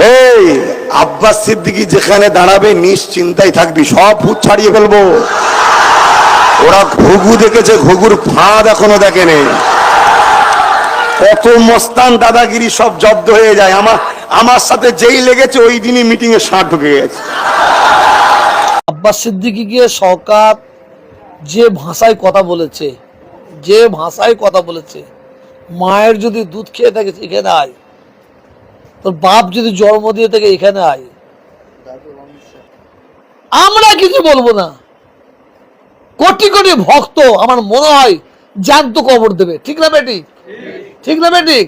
এই আব্বাস সিদ্দিকি যেখানে দাঁড়াবে নিশ্চিন্তাই থাকবি, সব ভূত ছাড়িয়ে ফেলব। ওরা ঘুঘু দেখেছে, ঘুঘুর ফাঁদ এখনও দেখেনি। কত মস্তান দাদাগিরি সব জব্দ হয়ে যায়। আমার আমার সাথে যেই লেগেছে, ওই দিনই মিটিং এ ষাট ঢুকে গেছে। আব্বাস সিদ্দিকিকে সরকার যে ভাষায় কথা বলেছে, যে ভাষায় কথা বলেছে, মায়ের যদি দুধ খেয়ে থাকে এখানে আয়। তোর বাপ যদি জন্ম দিয়ে থেকে এখানে আয়। আমরা কিছু বলব না। কোটি কোটি ভক্ত আমার মনে হয় জ্যান্ত কবর দেবে। ঠিক না বেটি? ঠিক না বেটি?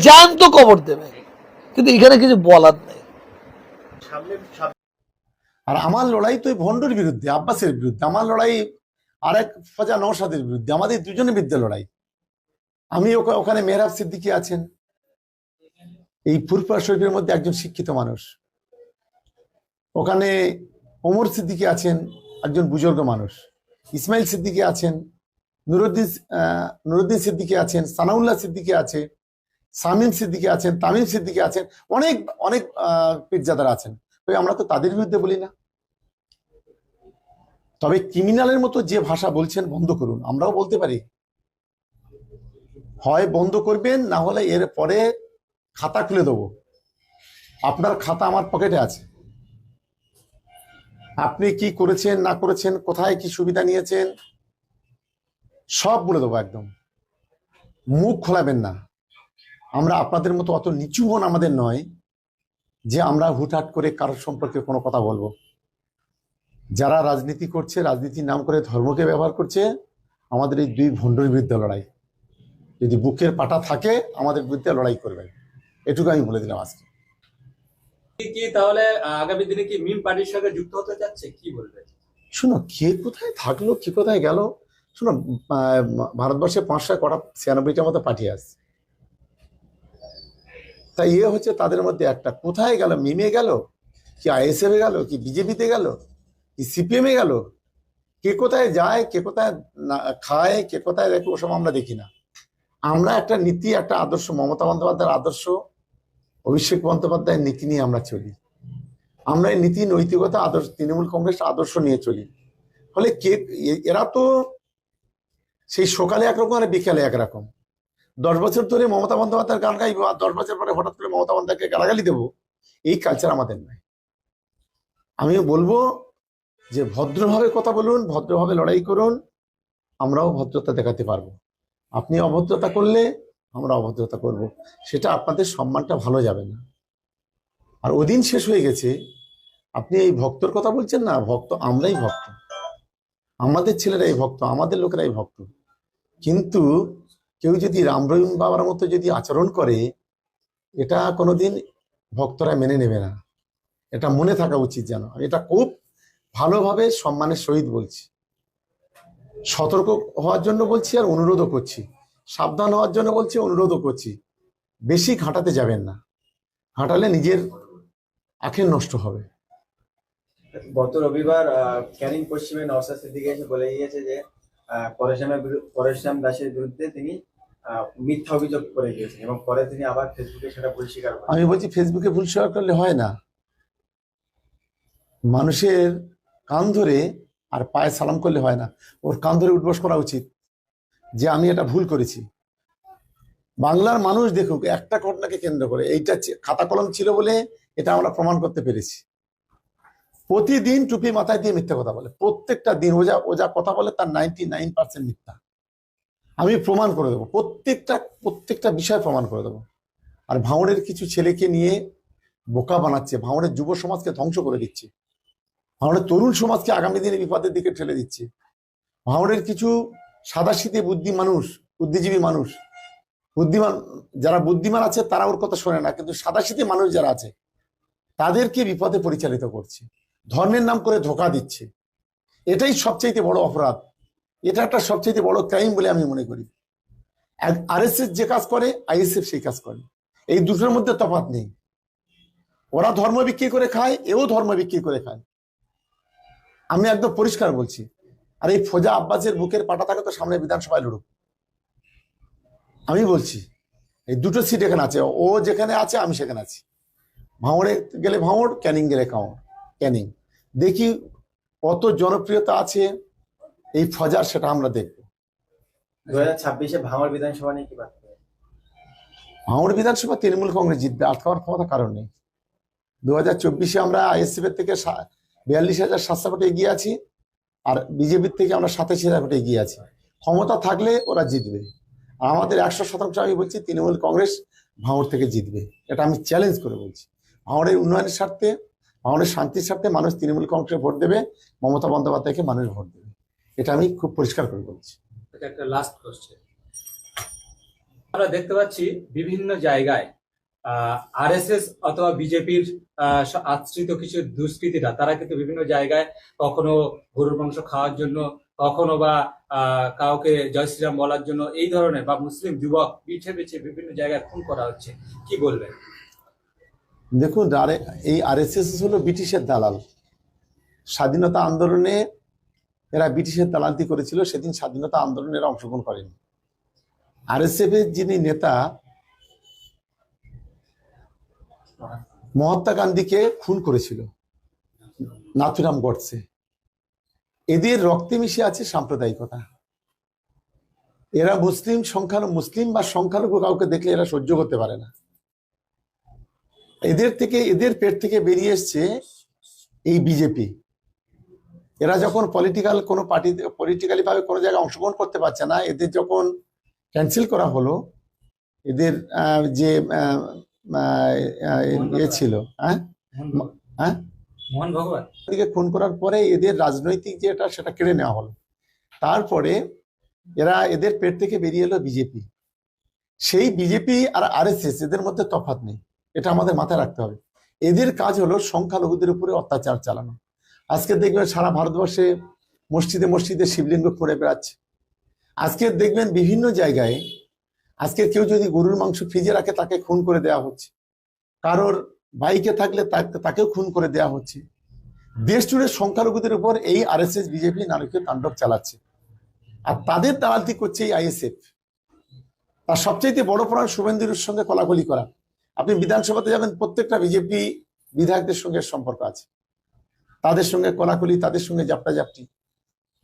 জ্যান্ত কবর দেবে। কিন্তু এখানে কিছু বলার নেই। আর আমার লড়াই তো ওই ভণ্ডর বিরুদ্ধে, আব্বাসের বিরুদ্ধে। আমার লড়াই আর এক ফজা নৌসাদের বিরুদ্ধে। আমাদের দুজনের বিরুদ্ধে লড়াই। আমি ওখানে মেহরাব সিদ্দিকি আছেন। এই ফুরফুরা শরীফের মধ্যে একজন শিক্ষিত মানুষ। ওখানে ওমর সিদ্দিকি আছেন, একজন বুজুর্গ মানুষ। ইসমাইল সিদ্দিকি আছেন, নুরুদ্দিন নুরুদ্দিন সিদ্দিকি আছেন, সানাউল্লাহ সিদ্দিকি আছে সামিম সিদ্দিকি আছেন, তামিম সিদ্দিকি আছেন, অনেক অনেক পীরজাদারা আছেন। তবে আমরা তো তাদের বিরুদ্ধে বলি না। তবে ক্রিমিনালের মতো যে ভাষা বলছেন, বন্ধ করুন। আমরাও বলতে পারি। হয় বন্ধ করবেন, না হলে এর পরে খাতা খুলে দেবো। আপনার খাতা আমার পকেটে আছে। আপনি কি করেছেন, না করেছেন, কোথায় কি সুবিধা নিয়েছেন, সব বলে দেবো একদম। মুখ খোলাবেন না। আমরা আপনাদের মতো অত নিচু মন আমাদের নয় যে আমরা হুটহাট করে কারোর সম্পর্কে কোনো কথা বলব। যারা রাজনীতি করছে, রাজনীতির নাম করে ধর্মকে ব্যবহার করছে, আমাদের এই দুই ভণ্ডের বিরুদ্ধে লড়াই। যদি বুকের পাটা থাকে, আমাদের বিরুদ্ধে লড়াই করবেন। এটুকু আমি বলে দিলাম আজকে। কি তাহলে আগামী দিনে কি মিম পার্টির সঙ্গে যুক্ত হতে যাচ্ছে কি বলবেন শোনো কে কোথায় থাকল কে কোথায় গেল? শোনো ভারতবর্ষে পাঁচশো কটা ছিয়ানব্বইটার মতো পার্টি আছে। তাই ইয়ে হচ্ছে তাদের মধ্যে একটা। কোথায় গেল মিমে গেল? কি আইএসএফ এ গেল কি বিজেপিতে গেল? কি সিপিএম এ গেল? কে কোথায় যায় কে কোথায় খায় কে কোথায় দেখে ওসব আমরা দেখি না। আমরা একটা নীতি, একটা আদর্শ, মমতা বন্দ্যোপাধ্যায়ের আদর্শ, অভিষেক বন্দ্যোপাধ্যায়ের নীতি নিয়ে আমরা চলি। আমরা এই নীতি, নৈতিকতা, আদর্শ, তৃণমূল কংগ্রেস আদর্শ নিয়ে চলি। ফলে কে এরা তো সেই সকালে একরকম আর বিকালে একরকম। দশ বছর ধরে মমতা বন্দ্যোপাধ্যায়ের গান গাইবো আর দশ বছর পরে হঠাৎ করে মমতা বন্দ্যোপাধ্যায়কে গালাগালি দেবো, এই কালচার আমাদের নয় আমিও বলব যে ভদ্রভাবে কথা বলুন, ভদ্রভাবে লড়াই করুন, আমরাও ভদ্রতা দেখাতে পারব। আপনি অভদ্রতা করলে আমরা অভদ্রতা করব। সেটা আপনাদের সম্মানটা ভালো যাবে না। আর ওদিন শেষ হয়ে গেছে। আপনি এই ভক্তর কথা বলছেন না, ভক্ত আমরাই ভক্ত। আমাদের ছেলেরাই ভক্ত, আমাদের লোকেরাই ভক্ত। কিন্তু কেউ যদি রাম রহিম বাবার মতো যদি আচরণ করে, এটা কোনোদিন ভক্তরা মেনে নেবে না। এটা মনে থাকা উচিত যেন। আমি এটা খুব ভালোভাবে সম্মানের সহিত বলছি। সতর্ক হওয়ার জন্য বলছি আর অনুরোধও করছি। সাবধান হওয়ার জন্য বলছি অনুরোধও করছি। বেশি ঘাটাতে যাবেন না। ঘাটালে নিজের আখের নষ্ট হবে। গত রবিবার ক্যানিং পশ্চিমে নওসাদ সিদ্দিকি এসে বলে গিয়েছে যে বিরু- পরেশরাম দাসের বিরুদ্ধে তিনি মিথ্যা অভিযোগ করে গিয়েছেন এবং পরে তিনি আবার ফেসবুকে সেটা ভুল স্বীকার করেন। আমি বলছি ফেসবুকে ভুল স্বীকার করলে হয় না। মানুষের কান ধরে আর পায়ে সালাম করলে হয় না। ওর কান ধরে উঠবস করা উচিত। যে আমি এটা ভুল করেছি। বাংলার মানুষ দেখুক, একটা ঘটনাকে কেন্দ্র করে। এইটা খাতা কলম ছিল বলে এটা আমরা প্রমাণ করতে পেরেছি। প্রতিদিন টুপি মাথায় দিয়ে মিথ্যা কথা বলে। প্রত্যেকটা দিন ও যা ও যা কথা বলে তার নাইনটি নাইন পার্সেন্ট মিথ্যা। আমি প্রমাণ করে দেবো। প্রত্যেকটা প্রত্যেকটা বিষয় প্রমাণ করে দেবো। আর ভাঙড়ের কিছু ছেলেকে নিয়ে বোকা বানাচ্ছে ভাঙড়ের যুব সমাজকে ধ্বংস করে দিচ্ছে। ভাঙড়ের তরুণ সমাজকে আগামী দিনে বিপদের দিকে ঠেলে দিচ্ছে। ভাঙড়ের কিছু সাদা সাদাশীতে বুদ্ধি মানুষ, বুদ্ধিজীবী মানুষ, বুদ্ধিমান, যারা বুদ্ধিমান আছে তারা ওর কথা শোনে না, কিন্তু সাদা সাদাশীতে মানুষ যারা আছে, তাদেরকে বিপদে পরিচালিত করছে। ধর্মের নাম করে ধোকা দিচ্ছে। এটাই সবচাইতে বড় অপরাধ। এটা একটা সবচাইতে বড় ক্রাইম বলে আমি মনে করি। আর আরএসএস যে কাজ করে, আইএসএফ সেই কাজ করে। এই দুটোর মধ্যে তফাৎ নেই। ওরা ধর্ম বিক্রি করে খায়, এও ধর্ম বিক্রি করে খায়। আমি একদম পরিষ্কার বলছি আর এই ফোজা আব্বাসের বুকের পাটা থাকে তো সামনে বিধানসভায় লড়ুক। আমি বলছি এই দুটো সিট এখানে আছে ও যেখানে আছে আমি সেখানে আছি। ভাঙড়ে গেলে ভাঙড় ক্যানিং গেলে কাউড় ক্যানিং। দেখি কত জনপ্রিয়তা আছে এই ফজার সেটা আমরা দেখব। দু হাজার ছাব্বিশে ভাঙড় বিধানসভা নিয়ে কি ভাঙড় বিধানসভা তৃণমূল কংগ্রেস জিতবে আট খাওয়ার ক্ষমতা কারণ নেই। দু হাজার চব্বিশে আমরা আইএসএফ এর থেকে বিয়াল্লিশ হাজার সাতশো কোটি এগিয়ে আছি আর বিজেপির থেকে আমরা সাতাশ হাজার কোটি এগিয়ে আছি। ক্ষমতা থাকলে ওরা জিতবে। আর আমাদের একশো শতাংশ আমি বলছি তৃণমূল কংগ্রেস ভাঙড় থেকে জিতবে। এটা আমি চ্যালেঞ্জ করে বলছি। ভাঙড়ের উন্নয়নের স্বার্থে, ভাঙড়ের শান্তির স্বার্থে মানুষ তৃণমূল কংগ্রেসে ভোট দেবে, মমতা বন্দ্যোপাধ্যায়কে মানুষ ভোট দেবে। এটা আমি খুব পরিষ্কার করে বলছি। একটা লাস্ট কোশ্চেন আমরা দেখতে পাচ্ছি বিভিন্ন জায়গায় আরএসএস অথবা বিজেপির আশ্রিত কিছু দুষ্কৃতীরা, তারা কিন্তু বিভিন্ন জায়গায় কখনো গরুর মাংস খাওয়ার জন্য, কখনো বা কাউকে জয় শ্রীরাম বলার জন্য এই ধরনের বা মুসলিম যুবক পিছে পিছে বিভিন্ন জায়গায় খুন করা হচ্ছে। কি বলবেন? দেখুন এই আরএসএস হলো ব্রিটিশের দালাল। স্বাধীনতা আন্দোলনে এরা ব্রিটিশের দালালতি করেছিল, সেদিন স্বাধীনতা আন্দোলনে এরা অংশগ্রহণ করেনি। আরএসএফ এর যিনি নেতা মহাত্মা গান্ধীকে খুন করেছিল, নাথুরাম গডসে। এদের রক্তে মিশে আছে সাম্প্রদায়িকতা। এরা মুসলিম সংখ্যালঘু, মুসলিম বা সংখ্যালঘু কাউকে দেখলে এরা সহ্য করতে পারে না। এদের থেকে, এদের পেট থেকে বেরিয়ে এসছে এই বিজেপি। এরা যখন পলিটিক্যাল কোনো পার্টি পলিটিক্যালি ভাবে কোনো জায়গায় অংশগ্রহণ করতে পারছে না, এদের যখন ক্যান্সেল করা হলো, এদের যে এ ছিল হ্যাঁ? হ্যাঁ? মোহন ভগবান? এদিকে খুন করার পরে এদের রাজনৈতিক যেটা সেটা কেড়ে নেওয়া হলো। তারপরে এরা এদের পেট থেকে বেরিয়ে এলো বিজেপি। সেই বিজেপি আর আরএসএস এদের মধ্যে তফাৎ নেই। এটা আমাদের মাথায় রাখতে হবে। এদের কাজ হলো সংখ্যালঘুদের উপরে অত্যাচার চালানো। আজকে দেখবেন সারা ভারতবর্ষে মসজিদে মসজিদে শিবলিঙ্গ করে বেড়াচ্ছে। আজকে দেখবেন বিভিন্ন জায়গায় আজকে কেউ যদি গরুর মাংস ফ্রিজে রাখে, তাকে খুন করে দেওয়া হচ্ছে। কারোর বাইকে থাকলে তাকে- তাকেও খুন করে দেওয়া হচ্ছে। দেশ জুড়ে সংখ্যালঘুদের উপর এই আরএসএস, বিজেপি নারকীয় তাণ্ডব চালাচ্ছে। আর তাদের দালালতি করছে এই আইএসএফ। তার সবচেয়ে বড় প্রমাণ শুভেন্দুর সঙ্গে কলাকলি করা। আপনি বিধানসভাতে যাবেন প্রত্যেকটা বিজেপি বিধায়কদের সঙ্গে সম্পর্ক আছে। তাদের সঙ্গে কলাকলি, তাদের সঙ্গে জাপটা জাপটি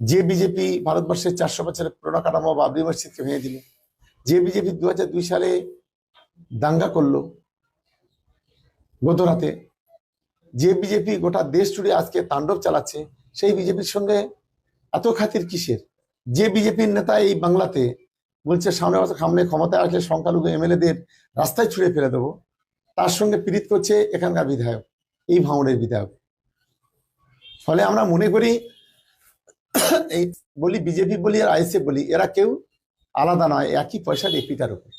যে বিজেপি ভারতবর্ষের চারশো বছরের পুরোনো কাঠামো বাবরি মসজিদকে ভেঙে দিল যে বিজেপি দু হাজার দুই সালে দাঙ্গা করল গত রাতে যে বিজেপি গোটা দেশ জুড়ে আজকে তাণ্ডব চালাচ্ছে। সেই বিজেপির সঙ্গে এত খাতির কিসের? যে বিজেপির নেতা এই বাংলাতে বলছে সামনে সামনে ক্ষমতায় আসলে সংখ্যালঘু এমএলএদের রাস্তায় ছুড়ে ফেলে দেবো। তার সঙ্গে পীড়িত করছে এখানকার বিধায়ক, এই ভাঙড়ের বিধায়ক। ফলে আমরা মনে করি, এই বলি বিজেপি বলি আর আইএসএফ বলি, এরা কেউ আলাদা নয় একই পয়সা এপিকার উপর।